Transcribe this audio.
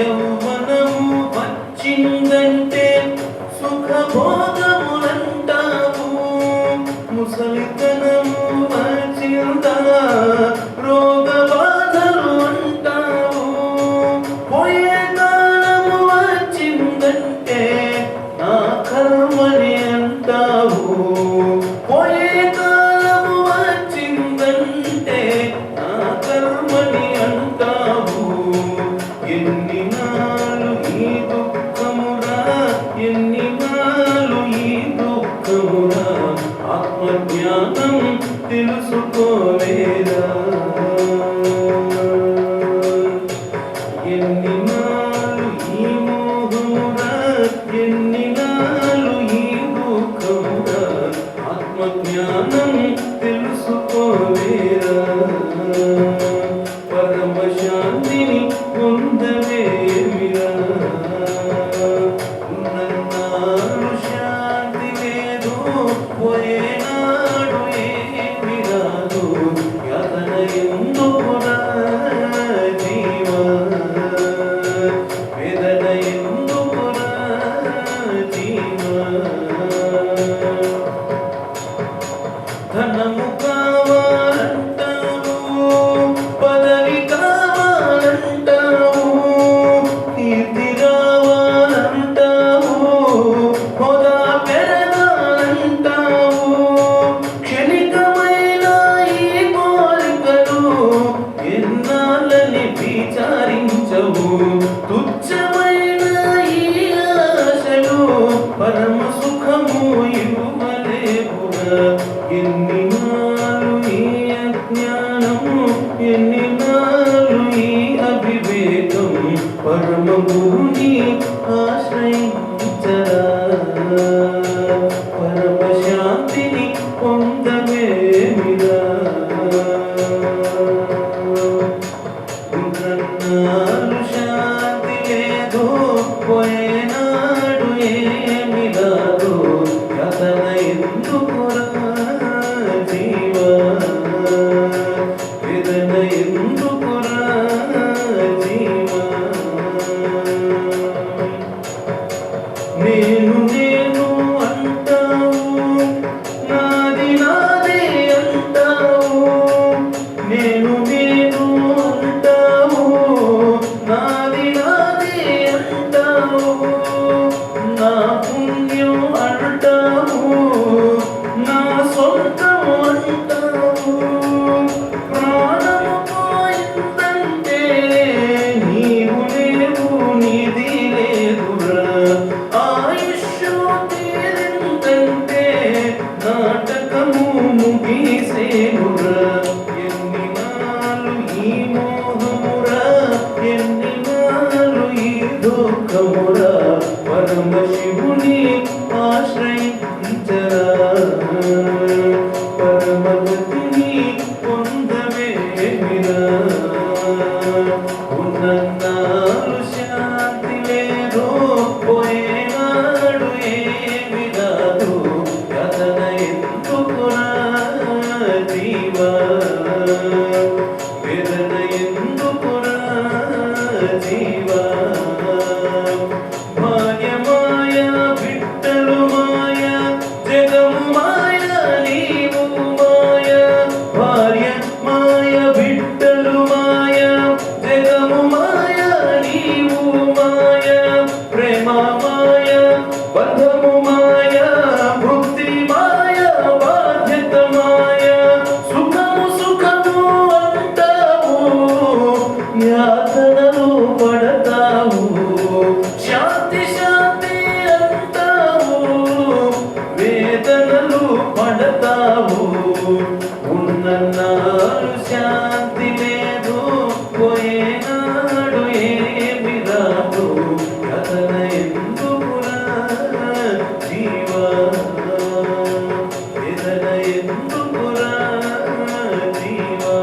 యౌవనము వచ్చిందంటే సుఖభో జ్ఞానం తెలుసుకోలేదా? ఎన్ని నాలు ఈ మోహమురా ఎన్ని నాలు ఈ దుఃఖమురా ఆత్మజ్ఞానం ఎన్నినాలు ఈ అజ్ఞానము ఎన్నినాలు ఈ అవివేకం పరమభూని ఆశ్రయించరా. పరమశాంతిని పొందవేమిరా శాంతి లేదో పోయే 情作怪 మోహమురా ఎన్ని మారు ఈ దుఃఖమురా పరమ శివుని పడతావు ఉన్నన్నాడు శాంతి లేదు పోయేనాడు ఏమి రాదు. కథన ఎందుకురా జీవా? జీవా?